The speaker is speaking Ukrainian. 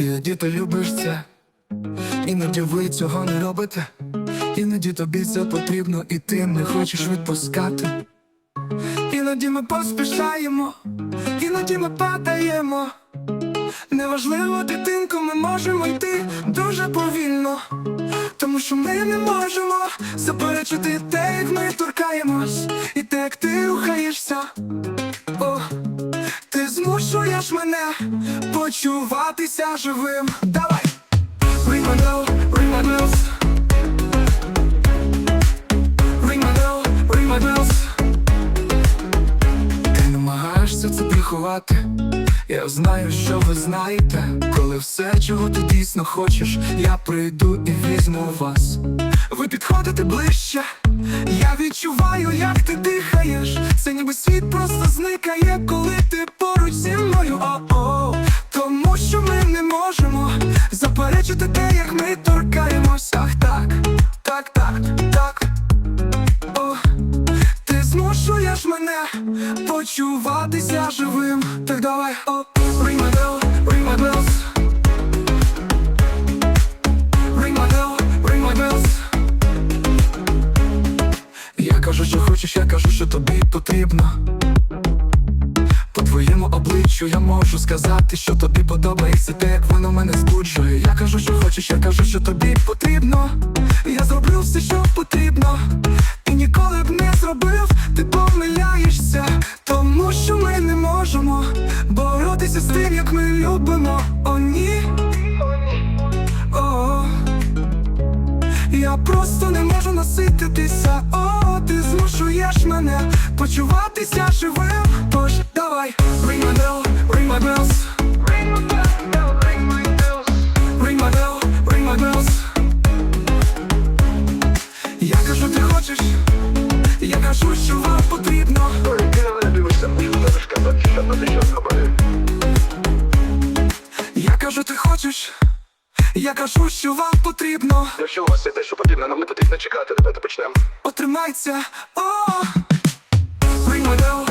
Іноді ти любиш це, іноді ви цього не робите, іноді тобі це потрібно, і ти не хочеш відпускати. Іноді ми поспішаємо, іноді ми падаємо. Неважливо, дитинко, ми можемо йти дуже повільно, тому що ми не можемо заперечити те, як ми торкаємось, почуватися живим. Давай! Ring my bell, ring my bells. Ring my bell, ring my bells. Ти намагаєшся це приховати. Я знаю, що ви знаєте, коли все, чого ти дійсно хочеш, я прийду і візьму вас. Ви підходите ближче, я відчуваю, як ти дихаєш. Це ніби світ просто зникає, коли заперечити те, як ми торкаємось. Ах, так, так, так, так. О, ти змушуєш мене почуватися живим. Так давай, о, ring my bell, ring my bells. Ring my bell, ring my bells. Я кажу, що хочеш, я кажу, що тобі потрібно. Твоєму обличчю я можу сказати, що тобі подобається те, як воно мене збуджує. Я кажу, що хочеш, я кажу, що тобі потрібно. Я зроблю все, що потрібно. І ніколи б не зробив, ти помиляєшся, тому що ми не можемо боротися з тим, як ми любимо. О, ні. О, я просто не можу насититися. О, ти змушуєш мене почуватися живим. Я кажу, що вам потрібно. Якщо у вас є те, що потрібно, нам не потрібно чекати, давайте почнемо. Отримайся, о! Bring my dough.